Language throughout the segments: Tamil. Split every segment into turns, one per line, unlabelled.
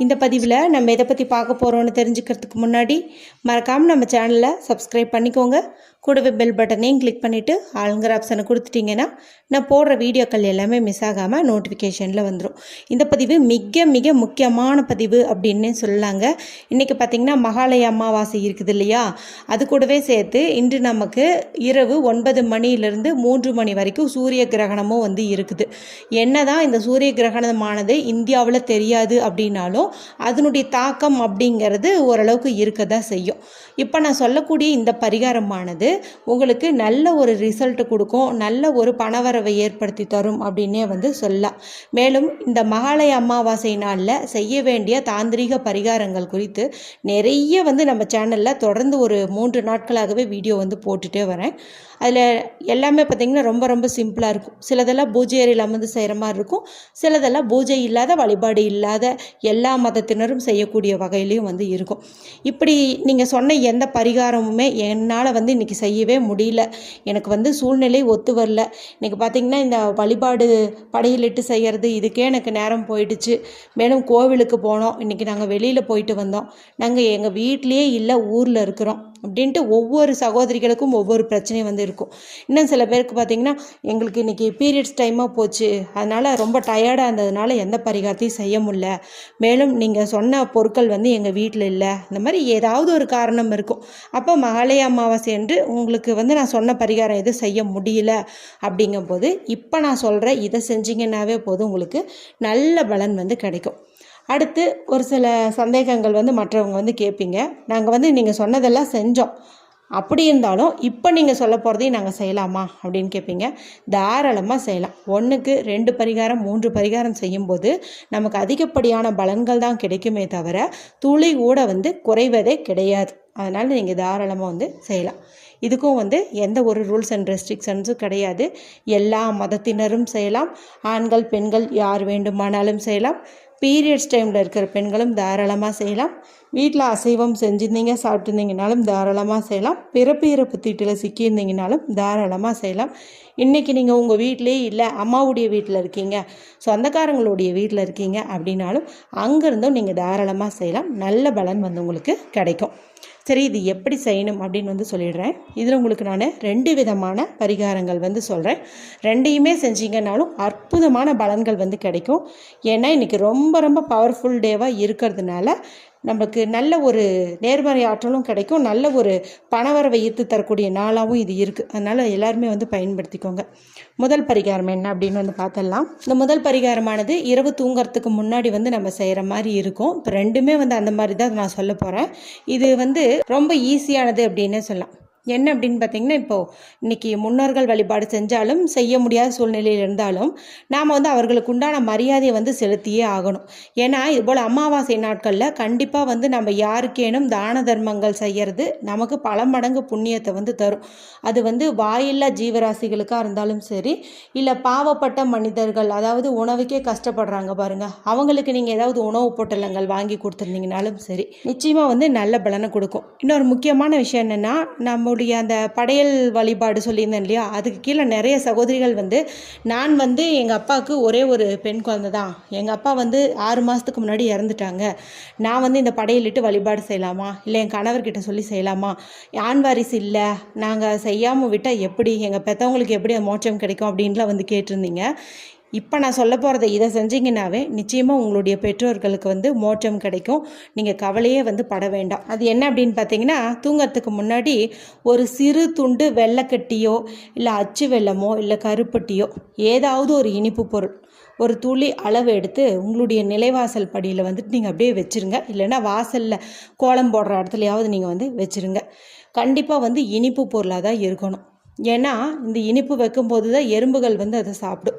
இந்த பதிவில் நம்ம எதை பற்றி பார்க்க போகிறோன்னு தெரிஞ்சுக்கிறதுக்கு முன்னாடி மறக்காமல் நம்ம சேனலை சப்ஸ்கிரைப் பண்ணிக்கோங்க. கூடவே பெல் பட்டனையும் கிளிக் பண்ணிவிட்டு ஆளுங்கிற ஆப்ஷனை கொடுத்துட்டிங்கன்னா நான் போடுற வீடியோக்கள் எல்லாமே மிஸ் ஆகாமல் நோட்டிஃபிகேஷனில் வந்துடும் இந்த பதிவு மிக மிக முக்கியமான பதிவு அப்படின்னு சொல்லலாங்க இன்றைக்கி பார்த்திங்கன்னா மகாலய அமாவாசை இருக்குது இல்லையா? அது கூடவே சேர்த்து இன்று நமக்கு இரவு ஒன்பது மணியிலிருந்து மூன்று மணி வரைக்கும் சூரிய கிரகணமும் வந்து இருக்குது. என்னதான் இந்த சூரிய கிரகணமானது இந்தியாவில் தெரியாது அப்படின்னாலும் அதனுடைய தாக்கம் அப்படிங்கிறது ஓரளவுக்கு இருக்க தான் செய்யும். இப்போ நான் சொல்லக்கூடிய இந்த பரிகாரமானது உங்களுக்கு நல்ல ஒரு ரிசல்ட் கொடுக்கும். நல்ல ஒரு பணவரவை ஏற்படுத்தி தரும் அப்படின்னே வந்து சொல்லலாம். மேலும் இந்த மகாலய அமாவாசை நாளில் செய்ய வேண்டிய தாந்திரிக பரிகாரங்கள் குறித்து நிறைய வந்து நம்ம சேனலில் தொடர்ந்து ஒரு மூன்று நாட்களாகவே வீடியோ வந்து போட்டுகிட்டே வரேன். அதில் எல்லாமே பார்த்திங்கன்னா ரொம்ப ரொம்ப சிம்பிளாக இருக்கும். சிலதெல்லாம் பூஜை அறையில் அமர்ந்து செய்கிற மாதிரி இருக்கும். சிலதெல்லாம் பூஜை இல்லாத வழிபாடு இல்லாத எல்லா மதத்தினரும் செய்யக்கூடிய வகையிலையும் வந்து இருக்கும். இப்படி நீங்கள் சொன்ன எந்த பரிகாரமுமே என்னால் வந்து இன்றைக்கி செய்யவே முடியல. எனக்கு வந்து சூழ்நிலை ஒத்து வரல. இன்றைக்கி பார்த்திங்கன்னா இந்த வழிபாடு படையிலிட்டு செய்கிறது இதுக்கே எனக்கு நேரம் போயிடுச்சு. மேலும் கோவிலுக்கு போனோம். இன்றைக்கி நாங்கள் வெளியில் போயிட்டு வந்தோம். நாங்கள் எங்கள் வீட்லேயே இல்லை ஊரில் இருக்கிறோம். அப்படின்ட்டு ஒவ்வொரு சகோதரிகளுக்கும் ஒவ்வொரு பிரச்சனையும் வந்து இருக்கும். இன்னும் சில பேருக்கு பார்த்திங்கன்னா எங்களுக்கு இன்றைக்கி பீரியட்ஸ் டைமாக போச்சு. அதனால் ரொம்ப டயர்டாக இருந்ததுனால எந்த பரிகாரத்தையும் செய்ய முடியல. மேலும் நீங்கள் சொன்ன பொருட்கள் வந்து எங்கள் வீட்டில் இல்லை. இந்த மாதிரி ஏதாவது ஒரு காரணம் இருக்கும். அப்போ மகாலய அமாவாசை என்று உங்களுக்கு வந்து நான் சொன்ன பரிகாரம் எதுவும் செய்ய முடியல அப்படிங்கும்போது இப்போ நான் சொல்கிறேன் இதை செஞ்சீங்கன்னாவே போதும். உங்களுக்கு நல்ல பலன் வந்து கிடைக்கும். அடுத்து ஒரு சில சந்தேகங்கள் வந்து மற்றவங்க வந்து கேட்பீங்க. நாங்கள் வந்து நீங்கள் சொன்னதெல்லாம் செஞ்சோம். அப்படி இருந்தாலும் இப்போ நீங்கள் சொல்ல போகிறதையும் நாங்கள் செய்யலாமா? அப்படின்னு கேட்பீங்க. தாராளமாக செய்யலாம். ஒன்றுக்கு ரெண்டு பரிகாரம் மூன்று பரிகாரம் செய்யும்போது நமக்கு அதிகப்படியான பலன்கள் தான் கிடைக்குமே தவிர துளி கூட வந்து குறைவதே கிடையாது. அதனால் நீங்கள் தாராளமாக வந்து செய்யலாம். இதுக்கும் வந்து எந்த ஒரு ரூல்ஸ் அண்ட் ரெஸ்ட்ரிக்ஷன்ஸும் கிடையாது. எல்லா மதத்தினரும் செய்யலாம். ஆண்கள் பெண்கள் யார் வேண்டுமானாலும் செய்யலாம். பீரியட்ஸ் டைமில் இருக்கிற பெண்களும் தாராளமாக செய்யலாம். வீட்டில் அசைவம் செஞ்சுருந்தீங்க சாப்பிட்டுருந்தீங்கனாலும் தாராளமாக செய்யலாம். பிறப்பு இறப்பு தீட்டில் சிக்கியிருந்தீங்கனாலும் தாராளமாக செய்யலாம். இன்றைக்கி நீங்கள் உங்கள் வீட்டிலே இல்லை அம்மாவுடைய வீட்டில் இருக்கீங்க சொந்தக்காரங்களுடைய வீட்டில் இருக்கீங்க அப்படின்னாலும் அங்கேருந்தும் நீங்கள் தாராளமாக செய்யலாம். நல்ல பலன் வந்து உங்களுக்கு கிடைக்கும். சரி இது எப்படி செய்யணும் அப்படின்னு வந்து சொல்லிடுறேன். இதில் உங்களுக்கு நான் ரெண்டு விதமான பரிகாரங்கள் வந்து சொல்கிறேன் ரெண்டையுமே செஞ்சீங்கன்னாலும் அற்புதமான பலன்கள் வந்து கிடைக்கும். ஏன்னா இன்றைக்கி ரொம்ப ரொம்ப பவர்ஃபுல் டேவாக இருக்கிறதுனால நமக்கு நல்ல ஒரு நேர்மறை ஆற்றலும் கிடைக்கும். நல்ல ஒரு பணவரவை ஈர்த்து தரக்கூடிய நாளாகவும் இது இருக்குது அதனால் எல்லாருமே வந்து பயன்படுத்திக்கோங்க. முதல் பரிகாரம் என்ன அப்படின்னு வந்து பார்த்துடலாம் இந்த முதல் பரிகாரமானது இரவு தூங்குறதுக்கு முன்னாடி வந்து நம்ம செய்கிற மாதிரி இருக்கும். இப்போ ரெண்டுமே வந்து அந்த மாதிரி தான் நான் சொல்ல போகிறேன் இது வந்து ரொம்ப ஈஸியானது அப்படின்னே சொல்லலாம். என்ன அப்படின்னு பார்த்தீங்கன்னா இப்போது இன்றைக்கி முன்னோர்கள் வழிபாடு செஞ்சாலும் செய்ய முடியாத சூழ்நிலையில் இருந்தாலும் நாம் வந்து அவர்களுக்கு உண்டான மரியாதையை வந்து செலுத்தியே ஆகணும். ஏன்னா இதுபோல் அமாவாசை நாட்களில் கண்டிப்பாக வந்து நம்ம யாருக்கேனும் தான தர்மங்கள் செய்கிறது நமக்கு பல மடங்கு புண்ணியத்தை வந்து தரும். அது வந்து வாயில்லா ஜீவராசிகளுக்காக இருந்தாலும் சரி இல்லை பாவப்பட்ட மனிதர்கள் அதாவது உணவுக்கே கஷ்டப்படுறாங்க பாருங்கள் அவங்களுக்கு நீங்கள் ஏதாவது உணவு பொட்டலங்கள் வாங்கி கொடுத்துருந்தீங்கனாலும் சரி நிச்சயமாக வந்து நல்ல பலனை கொடுக்கும். இன்னொரு முக்கியமான விஷயம் என்னென்னா நம்ம நம்முடைய அந்த படையல் வழிபாடு சொல்லியிருந்தேன் இல்லையா? அதுக்கு கீழே நிறைய சகோதரிகள் வந்து நான் வந்து எங்கள் அப்பாவுக்கு ஒரே ஒரு பெண் குழந்தை தான். எங்கள் அப்பா வந்து ஆறு மாதத்துக்கு முன்னாடி இறந்துட்டாங்க. நான் வந்து இந்த படையலிட்டு வழிபாடு செய்யலாமா? இல்லை என் கணவர்கிட்ட சொல்லி செய்யலாமா? ஆண் வாரிசு இல்லை. நாங்கள் செய்யாமல் விட்டால் எப்படி? எங்கள் பெற்றவங்களுக்கு எப்படி மோட்சம் கிடைக்கும் அப்படின்லாம் வந்து கேட்டிருந்தீங்க. இப்போ நான் சொல்ல போகிறத இதை செஞ்சீங்கன்னாவே நிச்சயமாக உங்களுடைய பெற்றோர்களுக்கு வந்து மோட்சம் கிடைக்கும். நீங்கள் கவலையே வந்து பட வேண்டாம். அது என்ன அப்படின்னு பார்த்தீங்கன்னா தூங்கிறதுக்கு முன்னாடி ஒரு சிறு துண்டு வெள்ளைக்கட்டியோ இல்லை அச்சு வெள்ளமோ இல்லை கருப்பட்டியோ ஏதாவது ஒரு இனிப்பு பொருள் ஒரு துளி அளவு எடுத்து உங்களுடைய நிலைவாசல் படியில் வந்துட்டு நீங்கள் அப்படியே வச்சுருங்க. இல்லைன்னா வாசலில் கோலம் போடுற இடத்துலையாவது நீங்கள் வந்து வச்சுருங்க. கண்டிப்பாக வந்து இனிப்பு பொருளாக தான் இருக்கணும். ஏன்னா இந்த இனிப்பு வைக்கும்போது தான் எறும்புகள் வந்து அதை சாப்பிடும்.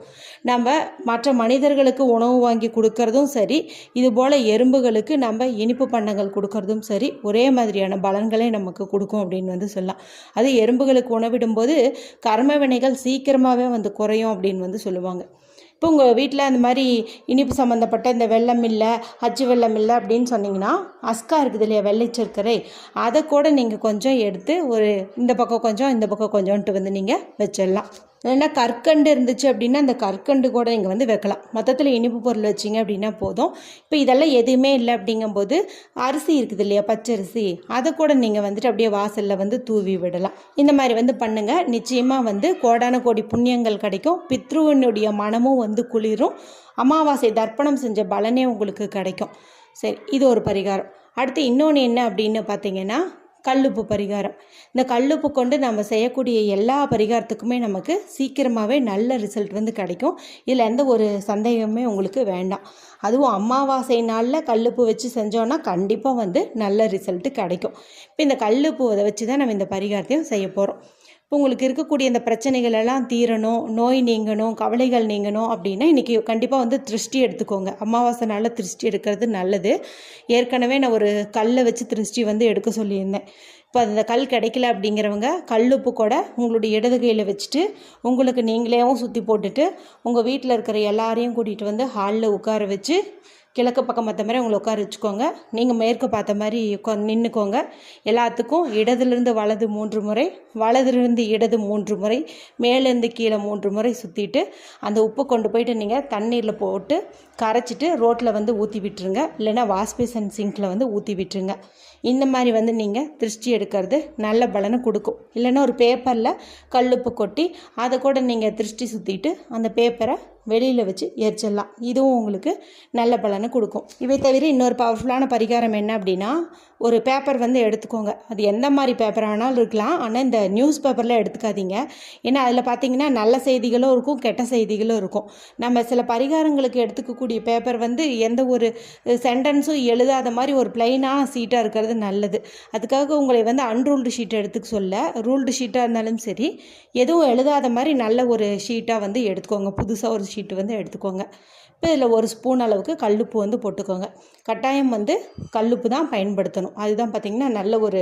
நம்ம மற்ற மனிதர்களுக்கு உணவு வாங்கி கொடுக்கறதும் சரி இது போல் எறும்புகளுக்கு நம்ம இனிப்பு பண்டங்கள் கொடுக்கறதும் சரி ஒரே மாதிரியான பலன்களை நமக்கு கொடுக்கும் அப்படின்னு வந்து சொல்லலாம். அது எறும்புகளுக்கு உணவிடும்போது கர்ம வினைகள் சீக்கிரமாகவே வந்து குறையும் அப்படின்னு வந்து சொல்லுவாங்க. இப்போ உங்கள் வீட்டில் அந்த மாதிரி இனிப்பு சம்மந்தப்பட்ட இந்த வெள்ளம் இல்லை அச்சு வெள்ளம் இல்லை அப்படின்னு சொன்னீங்கன்னா அஸ்கா இருக்குது இல்லையா வெள்ளைச்சர்க்கரை அதை கூட நீங்கள் கொஞ்சம் எடுத்து ஒரு இந்த பக்கம் கொஞ்சம் இந்த பக்கம் கொஞ்சம்ன்ட்டு வந்து நீங்கள் வச்சிடலாம். இல்லைன்னா கற்கண்டு இருந்துச்சு அப்படின்னா அந்த கற்கண்டு கூட நீங்கள் வந்து வைக்கலாம். மொத்தத்தில் இனிப்பு பொருள் வச்சிங்க அப்படின்னா போதும். இப்போ இதெல்லாம் எதுவுமே இல்லை அப்படிங்கும்போது அரிசி இருக்குது இல்லையா பச்சரிசி அதை கூட நீங்கள் வந்துட்டு அப்படியே வாசலில் வந்து தூவி விடலாம். இந்த மாதிரி வந்து பண்ணுங்கள் நிச்சயமாக வந்து கோடான கோடி புண்ணியங்கள் கிடைக்கும். பித்ருவனுடைய மனமும் வந்து குளிரும். அமாவாசை தர்ப்பணம் செஞ்ச பலனே உங்களுக்கு கிடைக்கும். சரி இது ஒரு பரிகாரம். அடுத்து இன்னொன்று என்ன அப்படின்னு பார்த்தீங்கன்னா கல்லுப்பு பரிகாரம். இந்த கல்லுப்பு கொண்டு நம்ம செய்யக்கூடிய எல்லா பரிகாரத்துக்குமே நமக்கு சீக்கிரமாகவே நல்ல ரிசல்ட் வந்து கிடைக்கும். இதில் எந்த ஒரு சந்தேகமே உங்களுக்கு வேண்டாம். அதுவும் அமாவாசை நாளில் கல்லுப்பு வச்சு செஞ்சோன்னா கண்டிப்பாக வந்து நல்ல ரிசல்ட்டு கிடைக்கும். இப்போ இந்த கல்லுப்பு அதை வச்சு தான் நம்ம இந்த பரிகாரத்தையும் செய்ய போகிறோம் உங்களுக்கு இருக்கக்கூடிய இந்த பிரச்சனைகள் எல்லாம் தீரணும் நோய் நீங்கணும் கவலைகள் நீங்கணும் அப்படின்னா இன்றைக்கி கண்டிப்பாக வந்து திருஷ்டி எடுத்துக்கோங்க. அமாவாசை நாளில் திருஷ்டி எடுக்கிறது நல்லது. ஏற்கனவே நான் ஒரு கல்லை வச்சு திருஷ்டி வந்து எடுக்க சொல்லியிருந்தேன். இப்போ அந்த கல் கிடைக்கல அப்படிங்கிறவங்க கல் உப்பு கூட உங்களுடைய இடது கையில் வச்சுட்டு உங்களுக்கு நீங்களேவும் சுற்றி போட்டுட்டு உங்கள் வீட்டில் இருக்கிற எல்லாரையும் கூட்டிகிட்டு வந்து ஹாலில் உட்கார வச்சு கிழக்கு பக்கம் பார்த்த மாதிரி உங்களை உட்கார வச்சுக்கோங்க. நீங்கள் மேற்கு பார்த்த மாதிரி நின்றுக்கோங்க எல்லாத்துக்கும் இடதுலேருந்து வலது மூன்று முறை வலதுலேருந்து இடது மூன்று முறை மேலேருந்து கீழே மூன்று முறை சுற்றிட்டு அந்த உப்பை கொண்டு போயிட்டு நீங்கள் தண்ணீரில் போட்டு கரைச்சிட்டு ரோட்டில் வந்து ஊற்றி விட்டுருங்க. இல்லைன்னா வாஷ்பேசன் சிங்கில் வந்து ஊற்றி விட்டுருங்க. இந்த மாதிரி வந்து நீங்கள் திருஷ்டி எடுக்கிறது நல்ல பலனை கொடுக்கும். இல்லைன்னா ஒரு பேப்பரில் கல்லுப்பு கொட்டி அதை கூட நீங்கள் திருஷ்டி சுற்றிட்டு அந்த பேப்பரை வெளியில் வச்சு எரிச்சிடலாம். இதுவும் உங்களுக்கு நல்ல பலனை கொடுக்கும். இவை தவிர இன்னொரு பவர்ஃபுல்லான பரிகாரம் என்ன அப்படின்னா ஒரு பேப்பர் வந்து எடுத்துக்கோங்க. அது எந்த மாதிரி பேப்பர் ஆனாலும் இருக்கலாம். ஆனால் இந்த நியூஸ் பேப்பரில் எடுத்துக்காதீங்க. ஏன்னா அதில் பார்த்தீங்கன்னா நல்ல செய்திகளும் இருக்கும் கெட்ட செய்திகளும் இருக்கும். நம்ம சில பரிகாரங்களுக்கு எடுத்துக்கக்கூடிய பேப்பர் வந்து எந்த ஒரு சென்டென்ஸும் எழுதாத மாதிரி ஒரு பிளைனாக சீட்டாக இருக்கிறது நல்லது. அதுக்காக உங்களை வந்து அன்ரூல்டு ஷீட் எடுத்துக்க சொல்ல. ரூல்டு ஷீட்டாக இருந்தாலும் சரி எதுவும் எழுதாத மாதிரி நல்ல ஒரு ஷீட்டாக வந்து எடுத்துக்கோங்க. புதுசாக ஒரு ஷீட்டு வந்து எடுத்துக்கோங்க. இப்போ இதில் ஒரு ஸ்பூன் அளவுக்கு கல்லுப்பு வந்து போட்டுக்கோங்க. கட்டாயம் வந்து கல்லுப்பு தான் பயன்படுத்தணும். அதுதான் பார்த்திங்கன்னா நல்ல ஒரு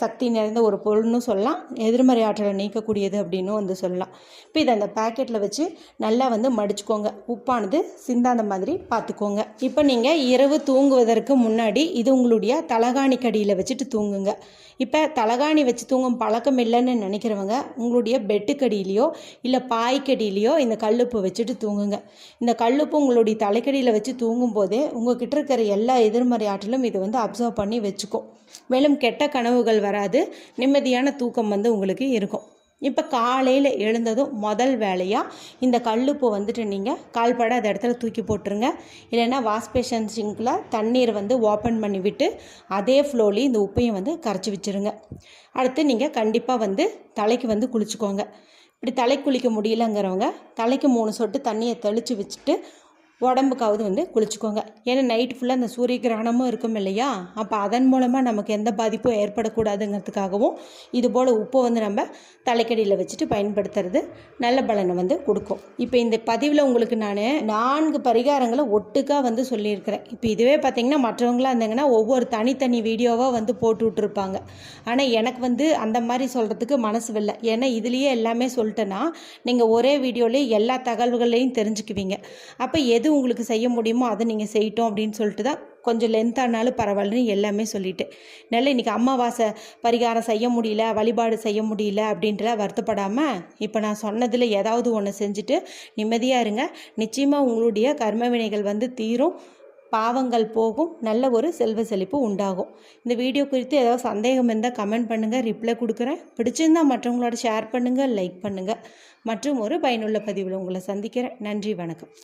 சக்தி நிறைந்த ஒரு பொருள்னு சொல்லலாம். எதிர்மறை ஆற்றலை நீக்கக்கூடியது அப்படின்னு வந்து சொல்லலாம். இப்போ இதை அந்த பேக்கெட்டில் வச்சு நல்லா வந்து மடிச்சுக்கோங்க. உப்பானது சிந்தாந்த மாதிரி பார்த்துக்கோங்க. இப்போ நீங்கள் இரவு தூங்குவதற்கு முன்னாடி இது உங்களுடைய தலகாணி கடியில் வச்சுட்டு தூங்குங்க. இப்போ தலகாணி வச்சு தூங்கும் பழக்கம் இல்லைன்னு நினைக்கிறவங்க உங்களுடைய பெட்டுக்கடியிலையோ இல்லை பாய்க்கடியிலையோ இந்த கல்லுப்பு வச்சுட்டு தூங்குங்க. இந்த கல்லுப்பு உங்களுடைய தலைக்கடியில் வச்சு தூங்கும் போதே உங்ககிட்ட இருக்கிற எல்லா எதிர்மறை ஆற்றலும் இது வந்து அப்சர்வ் பண்ணி வச்சுக்கும் மேலும் கெட்ட கனவுகள் வராது நிம்மதியான தூக்கம் வந்து உங்களுக்கு இருக்கும். இப்போ காலையில் எழுந்ததும் முதல் வேலையாக இந்த கல்லுப்பு வந்துட்டு நீங்கள் கால்பட அந்த இடத்துல தூக்கி போட்டுருங்க. இல்லைன்னா வாஷ்பேஷன் சிங்கில் தண்ணீர் வந்து ஓப்பன் பண்ணி விட்டு அதே ஃப்ளோலேயும் இந்த உப்பையும் வந்து கரைச்சி வச்சுருங்க. அடுத்து நீங்கள் கண்டிப்பாக வந்து தலைக்கு வந்து குளிச்சுக்கோங்க. இப்படி தலை குளிக்க முடியலங்கிறவங்க தலைக்கு மூணு சொட்டு தண்ணியை தெளித்து வச்சுட்டு உடம்புக்காவது வந்து குளிச்சுக்கோங்க. ஏன்னா நைட் ஃபுல்லாக அந்த சூரிய கிரகணமும் இருக்கும் இல்லையா? அப்போ அதன் மூலமாக நமக்கு எந்த பாதிப்பும் ஏற்படக்கூடாதுங்கிறதுக்காகவும் இது போல் உப்பை வந்து நம்ம தலைக்கடியில் வச்சுட்டு பயன்படுத்துறது நல்ல பலனை வந்து கொடுக்கும். இப்போ இந்த பதிவில் உங்களுக்கு நான் நான்கு பரிகாரங்களை ஒட்டுக்காக வந்து சொல்லியிருக்கிறேன். இப்போ இதுவே பார்த்திங்கன்னா மற்றவங்களாக இருந்தாங்கன்னா ஒவ்வொரு தனித்தனி வீடியோவாக வந்து போட்டு விட்ருப்பாங்க ஆனால் எனக்கு வந்து அந்த மாதிரி சொல்கிறதுக்கு மனசு இல்லை ஏன்னா இதுலேயே எல்லாமே சொல்லிட்டேன்னா நீங்கள் ஒரே வீடியோலேயே எல்லா தகவல்களையும் தெரிஞ்சுக்குவீங்க. அப்போ எது உங்களுக்கு செய்ய முடியுமோ அதை நீங்கள் செய்யட்டோம் அப்படின்னு சொல்லிட்டு தான் கொஞ்சம் லென்த்தானாலும் பரவாயில்லன்னு எல்லாமே சொல்லிட்டு. நல்ல இன்றைக்கி அம்மாவாசை பரிகாரம் செய்ய முடியல வழிபாடு செய்ய முடியல அப்படின்ட்டுலாம் வருத்தப்படாமல் இப்போ நான் சொன்னதில் ஏதாவது ஒன்று செஞ்சுட்டு நிம்மதியாக இருங்க. நிச்சயமாக உங்களுடைய கர்ம வினைகள் வந்து தீரும் பாவங்கள் போகும் நல்ல ஒரு செல்வ செழிப்பு உண்டாகும். இந்த வீடியோ குறித்து ஏதாவது சந்தேகம் இருந்தால் கமெண்ட் பண்ணுங்கள் ரிப்ளை கொடுக்குறேன். பிடிச்சிருந்தால் மற்றவங்களோட ஷேர் பண்ணுங்கள் லைக் பண்ணுங்கள் மற்றும் ஒரு பயனுள்ள பதிவில் உங்களை சந்திக்கிறேன். நன்றி வணக்கம்.